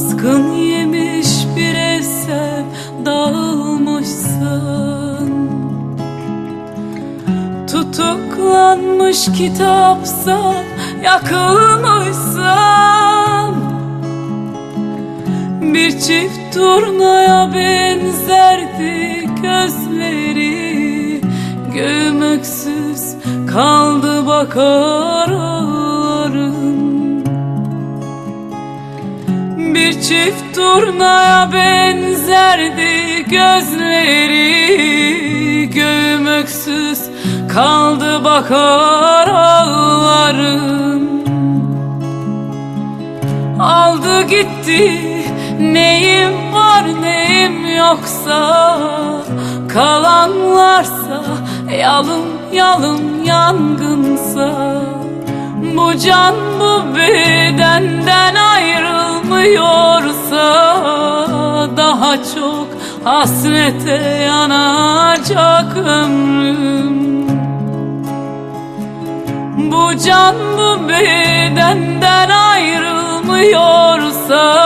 Baskın yemiş bir evsem dağılmışsın. Tutuklanmış kitapsa yakılmışsın. Bir çift turnaya benzerdi gözleri. Gömüksüz kaldı bakarak. Çift turnaya benzerdi gözleri Göğüm kaldı bakar ağlarım. Aldı gitti neyim var neyim yoksa Kalanlarsa yalın yalın yangınsa Bu can bu bedenden hasrete yanacak ömrüm. Bu can bu bedenden ayrılmıyorsa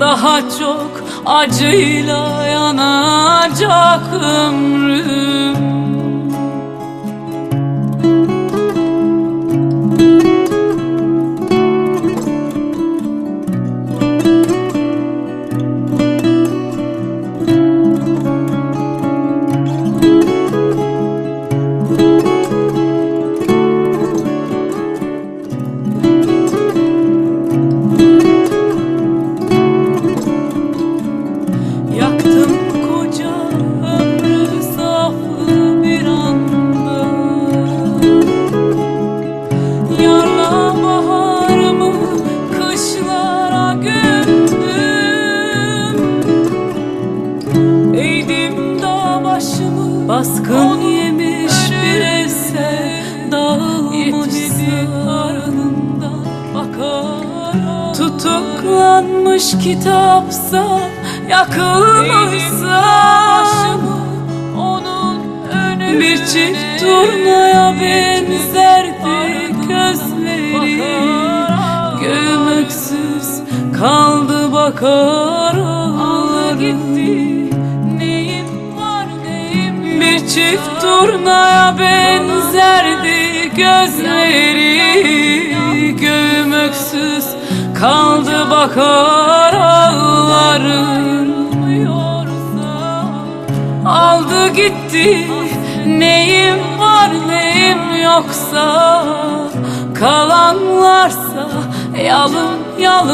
Daha çok acıyla yanacak ömrüm Baskın yemiş bir eser Dağılmışsa bakar Tutuklanmış kitapsa yakılmışsa onun önü bir çift turnaya benzerdi gözleri Göğüm öksüz kaldı bakar gitti neyim var neyim bir çift turnaya benzerdi gözleri Göğüm öksüz kaldı bakar ağlarım. Aldı gitti neyim var neyim yoksa Kalanlarsa yalın yalın